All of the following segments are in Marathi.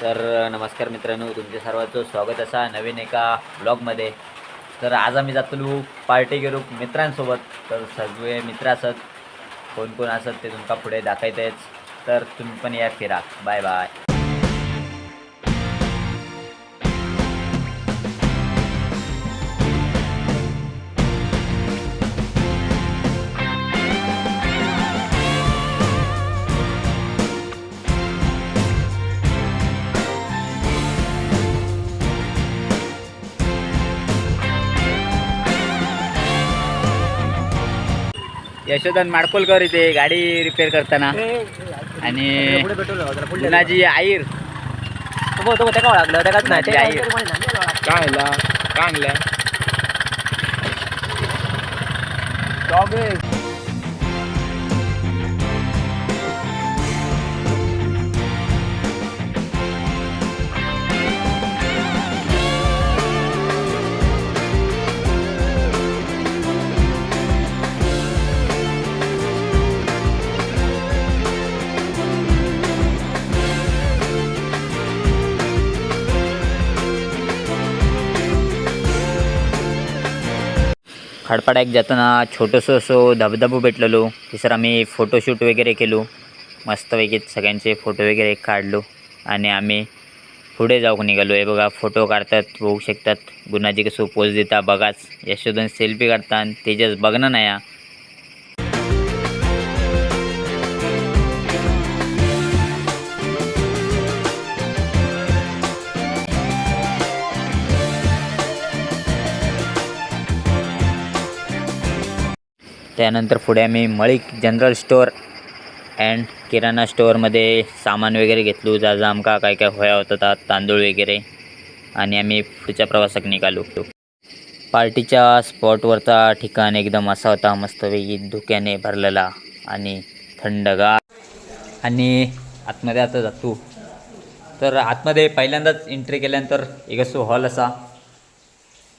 तर नमस्कार मित्रांनो तुमच्या सर्वांचं स्वागत असा नवीन एका ब्लॉगमध्ये तर आज आम्ही जातलो पार्टी करू मित्रांसोबत. तर सगळे मित्र असत कोण कोण असत ते तुमका पुढे दाखवतेच. तर तुम्ही पण या फिरा बाय बाय. यशोधन माडकोलकर इथे गाडी रिपेअर करताना. आणि गुणाजी आईर. गुणाजी आईर. काय काय खडपाडा एक जाताना छोटंसं असं धबधबो भेटलेलो. तिसर आम्ही फोटोशूट वगैरे केलो. मस्तपैकी सगळ्यांचे फोटो वगैरे काढलो. आणि आम्ही पुढे जाऊन निघालो. हे बघा फोटो काढतात बघू शकतात. गुणाजी कसं पोज देता बघाच. यशोधन सेल्फी काढतात. तेजस बघणं नाही त्यानंतर पुढे आम्ही Malik general store and kirana स्टोअरमध्ये सामान वगैरे घेतलो जाजा आमका काय काय होया होता तांदूळ वगैरे. आणि आम्ही पुढच्या प्रवासाक निघालो. पार्टीच्या स्पॉटवरचा ठिकाण एकदम असा होता मस्तपैकी धुक्याने भरलेला आणि थंडगार. आणि आतमध्ये आता जातो. तर आतमध्ये पहिल्यांदाच एंट्री केल्यानंतर एक असो हॉल असा.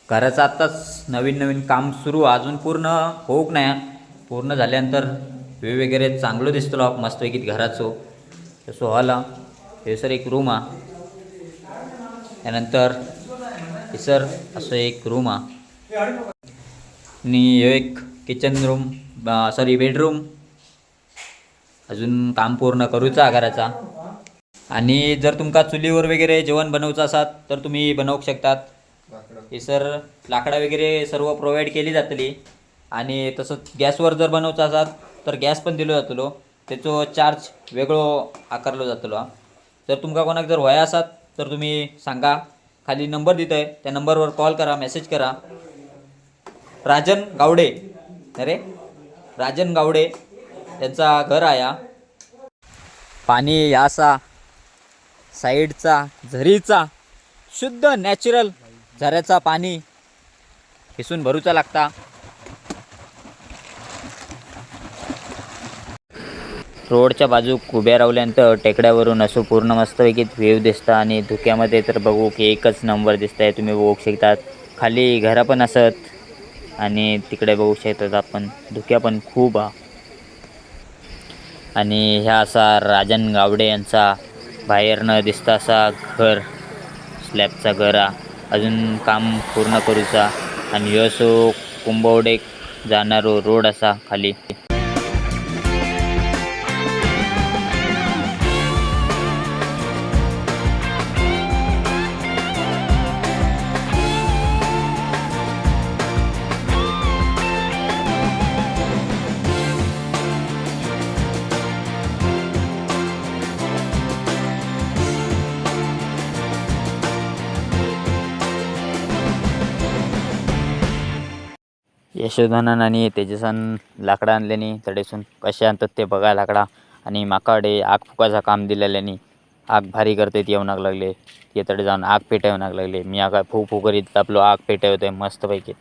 घराचं आत्ताच नवीन नवीन काम सुरू अजून पूर्ण होऊक नाही. पूर्ण झाल्यानंतर व्ह्यू वगैरे चांगलं दिसतो मस्तपैकी घराचो. तसं हॉल हा हे सर एक रूम आ त्यानंतर हे सर असं एक रूम आ आणि हे एक किचन रूम सॉरी बेडरूम अजून काम पूर्ण करूचा घराचा. आणि जर तुमका चुलीवर वगैरे जेवण बनवचं असात तर तुम्ही बनवू शकतात. हे सर लाकडा वगैरे सर्व प्रोव्हाइड केली जातली. आणि तसंच गॅसवर जर बनवचं असाल तर गॅस पण दिलो जातलो. त्याचो चार्ज वेगळो आकारलो जातलो. जर तुमका कोणाक जर व्हया असात तर तुम्ही सांगा. खाली नंबर दितोय त्या नंबरवर कॉल करा मेसेज करा. राजन गावडे. अरे राजन गावडे त्यांचा घर आहे हा. पाणी यासा साईडचा झरीचा शुद्ध नॅचरल झऱ्याचा पाणी हिसून भरूचा लागता. रोडच्या बाजूक उभ्या रावल्यानंतर टेकड्यावरून असं पूर्ण मस्तपैकी व्ह्यू दिसता आणि धुक्यामध्ये तर बघू की एकच नंबर दिसत आहे तुम्ही बघू शकतात. खाली घरं पण असत आणि तिकडे बघू शकतात आपण. धुक्या पण खूप हा आणि ह्या असा राजन गावडे यांचा बाहेरनं दिसता असा घर स्लॅबचा घर हा अजून काम पूर्ण करूचा आणि ह्यो असो कुंभवडेक जाणारो रोड असा खाली. यशोधनन आणि तेजसान लाकडं आणल्यानी तडेसून कसे आणतात ते बघा लाकडा. आणि माकाडे आग फुकाचा काम दिलेल्यानी. आग भारी करते ती येऊनाक लागले. ते तडे जाऊन आग पेटवण्याक लागले. मी आगा फू फू करीत आपलो आग आहे मस्तपैकी.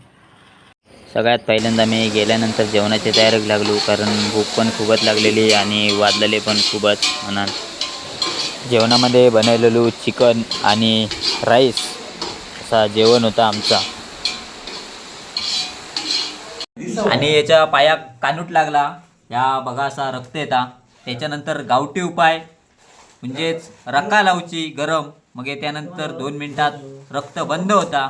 सगळ्यात पहिल्यांदा मी गेल्यानंतर जेवणाची तयारी लागलो कारण भूक पण खूपच लागलेली आणि वाजलेले पण खूपच म्हणाल जेवणामध्ये बनवलेलो चिकन आणि राईस असा जेवण होता आमचा. आणि याच्या पायाक कानूट लागला या बघा असा रक्त येता त्याच्यानंतर गावठी उपाय म्हणजेच रक्का लावची गरम मग हे त्यानंतर दोन मिनिटात रक्त बंद होता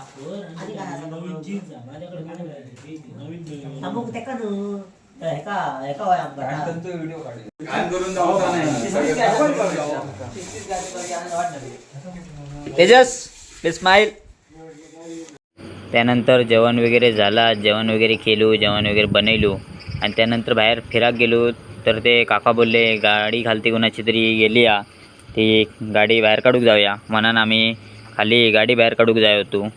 तेजस स्माईल त्यानंतर जेवण वगैरे झाला जेवण वगैरे केलो जेवण वगैरे बनयलो आणि त्यानंतर बाहेर फिराक गेलो तर ते काका बोलले गाडी खालती कोणाची तरी गेली या. ती गाडी बाहेर काढूक जाऊया. म्हणून आम्ही खाली गाडी बाहेर काढूक जाय होतो.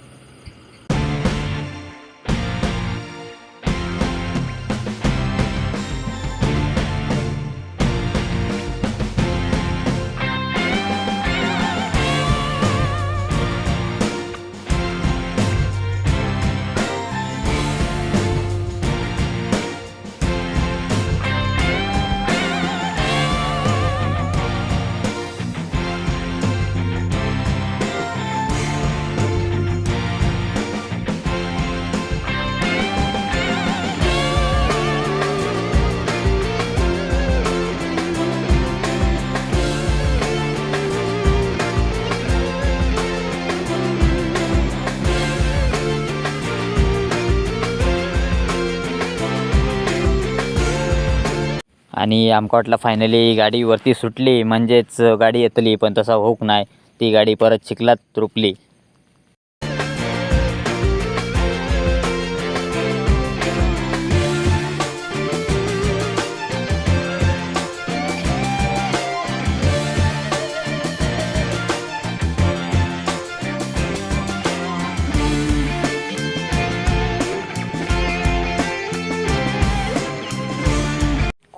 आणि आमका वाटलं फायनली गाडी वरती सुटली म्हणजेच गाडी येतली पण तसा होऊक नाही. ती गाडी परत चिखलात रुपली.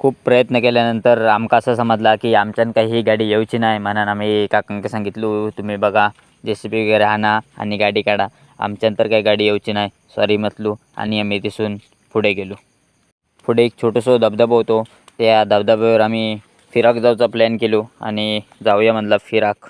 खूप प्रयत्न केल्यानंतर आमका असं समजला की आमच्यान काही ही गाडी येऊची नाही. म्हणून आम्ही काकांका सांगितलो तुम्ही बघा जे सी बी वगैरे आणा आणि गाडी काढा. आमच्यान तर काही गाडी येऊची नाही. सॉरी म्हटलो आणि आम्ही तिथून पुढे गेलो. पुढे एक छोटंसं धबधबा होतो. त्या धबधब्यावर आम्ही फिराक जाऊचा प्लॅन केलो आणि जाऊया म्हणला फिराक.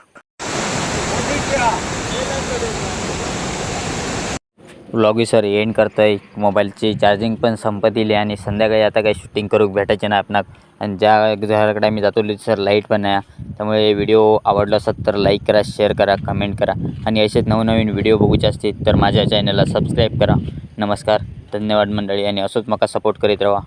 व्लॉग सर एंड करतोय. मोबाईलची चार्जिंग पण संपत येईल आणि संध्याकाळी आता काही शूटिंग करूक भेटायचे ना आपणाक. आणि ज्या घराकडे आम्ही जातो सर लाइट पण आहे. त्यामुळे व्हिडिओ आवडला असत तर लाईक करा शेअर करा कमेंट करा. आणि असेच नवनवीन व्हिडिओ बघूचे असतील तर माझ्या चॅनलला सबस्क्राईब करा. नमस्कार धन्यवाद मंडळी. आणि असंच मका सपोर्ट करीत राहा